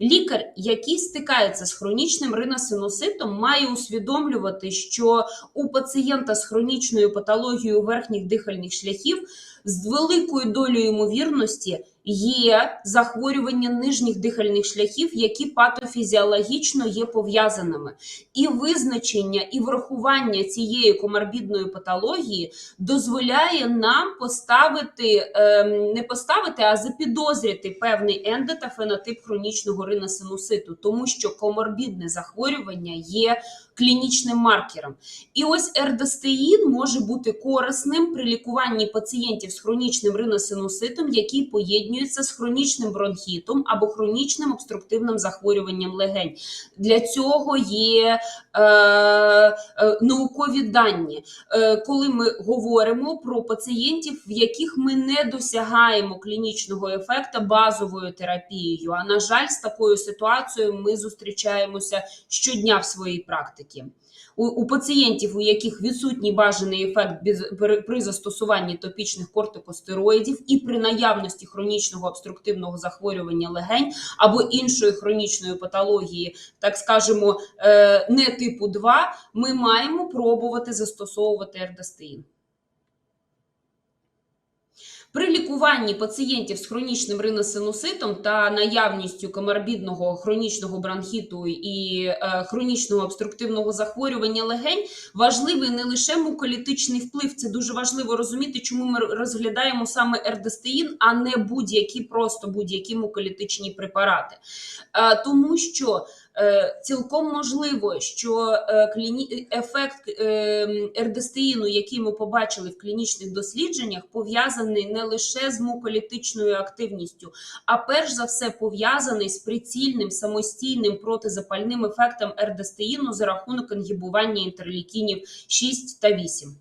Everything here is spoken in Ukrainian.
Лікар, який стикається з хронічним риносинуситом, має усвідомлювати, що у пацієнта з хронічною патологією верхніх дихальних шляхів з великою долею ймовірності є захворювання нижніх дихальних шляхів, які патофізіологічно є пов'язаними. І визначення і врахування цієї коморбідної патології дозволяє нам поставити, ем, не поставити, а запідозрити певний енде фенотип хронічного риносинуситу, тому що коморбідне захворювання є клінічним маркером. І ось ердостеїн може бути корисним при лікуванні пацієнтів з хронічним риносинуситом, який поєднується з хронічним бронхітом або хронічним обструктивним захворюванням легень. Для цього є е, е, наукові дані, е, коли ми говоримо про пацієнтів, в яких ми не досягаємо клінічного ефекту базовою терапією. А на жаль, з такою ситуацією ми зустрічаємося щодня в своїй практиці. У, у пацієнтів, у яких відсутній бажаний ефект при, застосуванні топічних кортикостероїдів і при наявності хронічного обструктивного захворювання легень або іншої хронічної патології, так скажемо, е, не типу 2, ми маємо пробувати застосовувати ердостеїн. При лікуванні пацієнтів з хронічним риносинуситом та наявністю коморбідного хронічного бронхіту і е, хронічного обструктивного захворювання легень важливий не лише муколітичний вплив. Це дуже важливо розуміти, чому ми розглядаємо саме ердостеїн, а не будь-які просто будь-які муколітичні препарати. Е, тому що цілком можливо, що е, кліні... ефект е, ердестеїну, який ми побачили в клінічних дослідженнях, пов'язаний не лише з муколітичною активністю, а перш за все пов'язаний з прицільним самостійним протизапальним ефектом ердестеїну за рахунок інгібування інтерлікінів 6 та 8.